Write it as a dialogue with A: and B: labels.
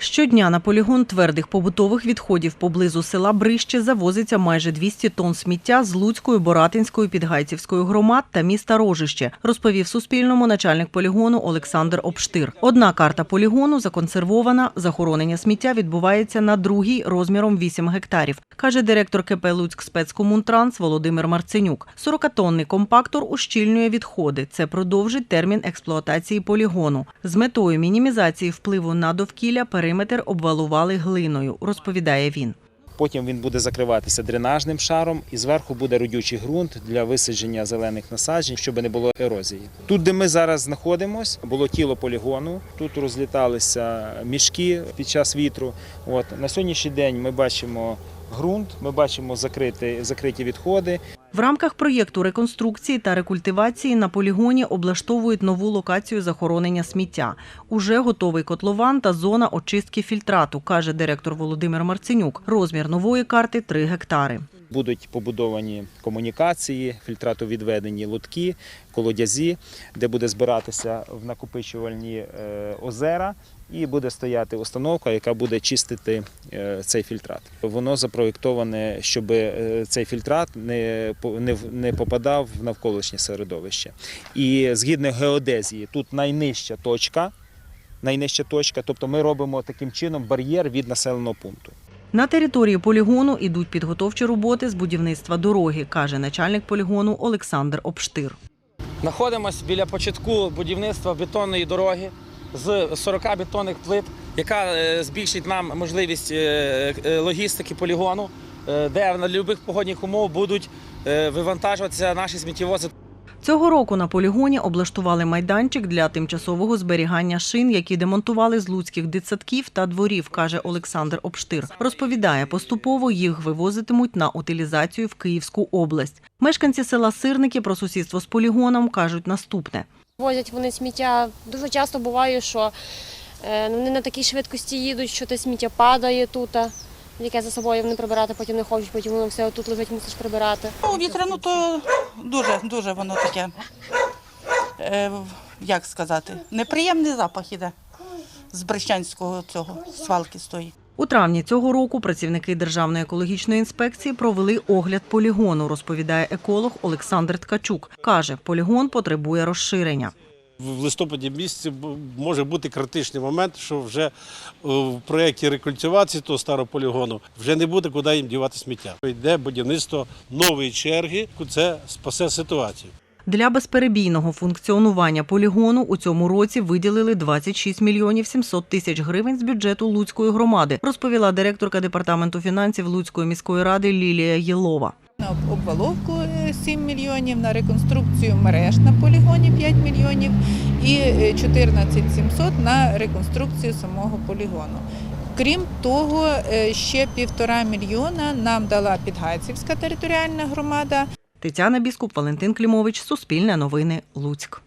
A: Щодня на полігон твердих побутових відходів поблизу села Брище завозиться майже 200 тонн сміття з Луцької, Боратинської, Підгайцівської громад та міста Рожище, розповів Суспільному начальник полігону Олександр Обштир. Одна карта полігону законсервована. Захоронення сміття відбувається на другій розміром 8 гектарів, каже директор КП Луцьк спецкомунтранс Володимир Марценюк. 40-тонний компактор ущільнює відходи. Це продовжить термін експлуатації полігону. З метою мінімізації впливу на довкілля периметр обвалували глиною, розповідає він.
B: Потім він буде закриватися дренажним шаром, і зверху буде родючий ґрунт для висадження зелених насаджень, щоб не було ерозії. Тут, де ми зараз знаходимося, було тіло полігону. Тут розліталися мішки під час вітру. От на сьогоднішній день ми бачимо ґрунт, ми бачимо закриті, закриті відходи.
A: В рамках проєкту реконструкції та рекультивації на полігоні облаштовують нову локацію захоронення сміття. Уже готовий котлован та зона очистки фільтрату, каже директор Володимир Марценюк. Розмір нової карти 3 гектари.
B: Будуть побудовані комунікації, фільтратовідведені лотки, колодязі, де буде збиратися в накопичувальні е, озера, і буде стояти установка, яка буде чистити е, цей фільтрат. Воно запроєктоване, щоб е, цей фільтрат не, не, не попадав в навколишнє середовище. І згідно геодезії, тут найнижча точка. Найнижча точка, тобто ми робимо таким чином бар'єр від населеного пункту.
A: На території полігону ідуть підготовчі роботи з будівництва дороги, каже начальник полігону Олександр Обштир.
C: Знаходимося біля початку будівництва бетонної дороги з 40 бетонних плит, яка е, збільшить нам можливість е, е, логістики полігону, де на будь-яких погодних умов будуть вивантажуватися наші сміттєвози.
A: Цього року на полігоні облаштували майданчик для тимчасового зберігання шин, які демонтували з луцьких дитсадків та дворів, каже Олександр Обштир. Розповідає, поступово їх вивозитимуть на утилізацію в Київську область. Мешканці села Сирники про сусідство з полігоном кажуть наступне.
D: Возять вони сміття. Дуже часто буває, що е, вони на такій швидкості їдуть, що те сміття падає тут, яке за собою вони прибирати потім не хочуть, потім воно все тут лежить, мусиш прибирати.
E: Ну, вітряну то дуже, дуже воно таке, е, як сказати, неприємний запах іде з Брещанського цього свалки стоїть.
A: У травні цього року працівники Державної екологічної інспекції провели огляд полігону, розповідає еколог Олександр Ткачук. Каже, полігон потребує розширення.
F: В листопаді місяці може бути критичний момент, що вже е, в проєкті рекультивації того старого полігону вже не буде куди їм дівати сміття. Йде будівництво нової черги, це спасе ситуацію.
A: Для безперебійного функціонування полігону у цьому році виділили 26 мільйонів 700 тисяч гривень з бюджету Луцької громади, розповіла директорка департаменту фінансів Луцької міської ради Лілія Єлова.
G: На обваловку е, 7 мільйонів, на реконструкцію мереж на полігоні 5 мільйонів і е, 14 700 на реконструкцію самого полігону. Крім того, е, ще півтора мільйона нам дала Підгайцівська територіальна громада.
A: Тетяна Біскуп, Валентин Клімович, Суспільне новини, Луцьк.